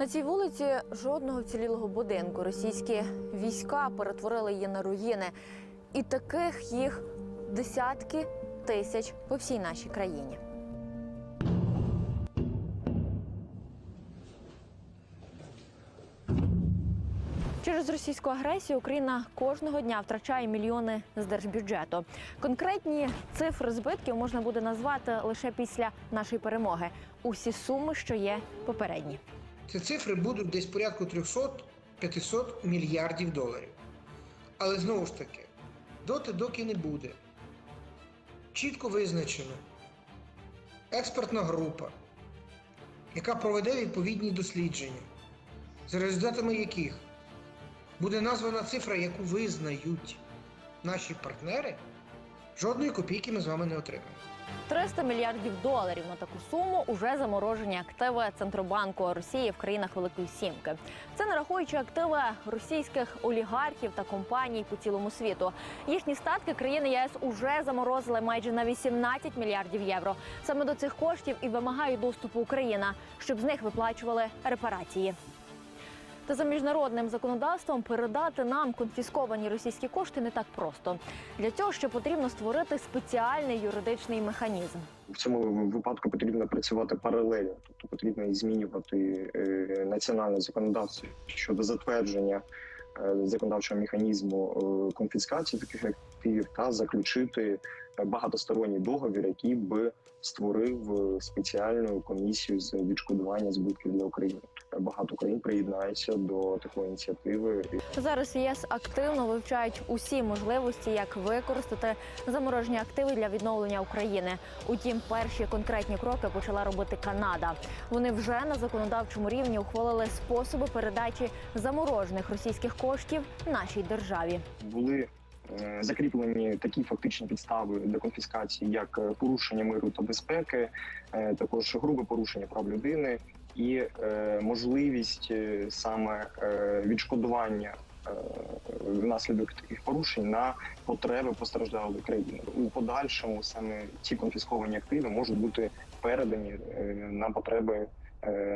На цій вулиці жодного вцілілого будинку. Російські війська перетворили її на руїни. І таких їх десятки тисяч по всій нашій країні. Через російську агресію Україна кожного дня втрачає мільйони з держбюджету. Конкретні цифри збитків можна буде назвати лише після нашої перемоги. Усі суми, що є попередні. Ці цифри будуть десь порядку 300-500 мільярдів доларів. Але знову ж таки, доти доки не буде. Чітко визначено експертна група, яка проведе відповідні дослідження, за результатами яких буде названа цифра, яку визнають наші партнери, жодної копійки ми з вами не отримаємо. 300 мільярдів доларів на таку суму уже заморожені активи Центробанку Росії в країнах Великої Сімки. Це не активи російських олігархів та компаній по цілому світу. Їхні статки країни ЄС уже заморозили майже на 18 мільярдів євро. Саме до цих коштів і вимагає доступу Україна, щоб з них виплачували репарації. Та за міжнародним законодавством передати нам конфісковані російські кошти не так просто. Для цього ще потрібно створити спеціальний юридичний механізм. в цьому випадку потрібно працювати паралельно, тобто потрібно і змінювати е, національне законодавство щодо затвердження е, законодавчого механізму е, конфіскації таких активів та заключити багатосторонній договір, який би створив спеціальну комісію з відшкодування збитків для України. Багато країн приєднається до такої ініціативи. Зараз ЄС активно вивчають усі можливості, як використати заморожені активи для відновлення України. Утім, перші конкретні кроки почала робити Канада. Вони вже на законодавчому рівні ухвалили способи передачі заморожених російських коштів нашій державі. були е, закріплені такі фактичні підстави для конфіскації, як е, порушення миру та безпеки, е, також грубе порушення прав людини і е, можливість е, саме е, відшкодування. Внаслідок таких порушень на потреби постраждалої країни у подальшому саме ці конфісковані активи можуть бути передані на потреби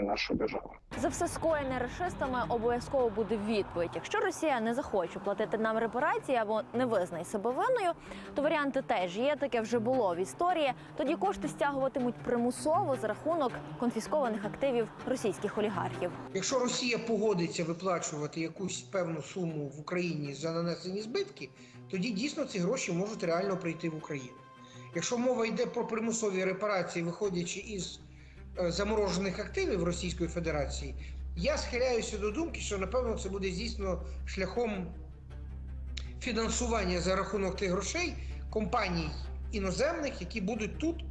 нашої держави. За все скоєне рашистами обов'язково буде відповідь. Якщо Росія не захоче платити нам репарації або не визнає себе винною, то варіанти теж є. Таке вже було в історії. Тоді кошти стягуватимуть примусово за рахунок конфіскованих активів російських олігархів. Якщо Росія погодиться виплачувати якусь певну суму в Україні за нанесені збитки, тоді дійсно ці гроші можуть реально прийти в Україну. Якщо мова йде про примусові репарації, виходячи із е, заморожених активів Російської Федерації, я схиляюся до думки, що напевно це буде здійснено шляхом фінансування за рахунок тих грошей компаній іноземних, які будуть тут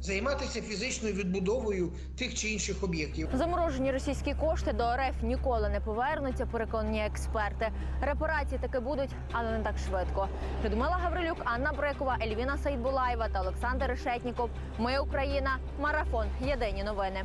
займатися фізичною відбудовою тих чи інших об'єктів. Заморожені російські кошти до РФ ніколи не повернуться, переконані експерти. Репарації таки будуть, але не так швидко. Людмила Гаврилюк, Анна Брекова, Ельвіна Сайдбулаєва та Олександр Решетніков. Ми Україна. Марафон. Єдині новини.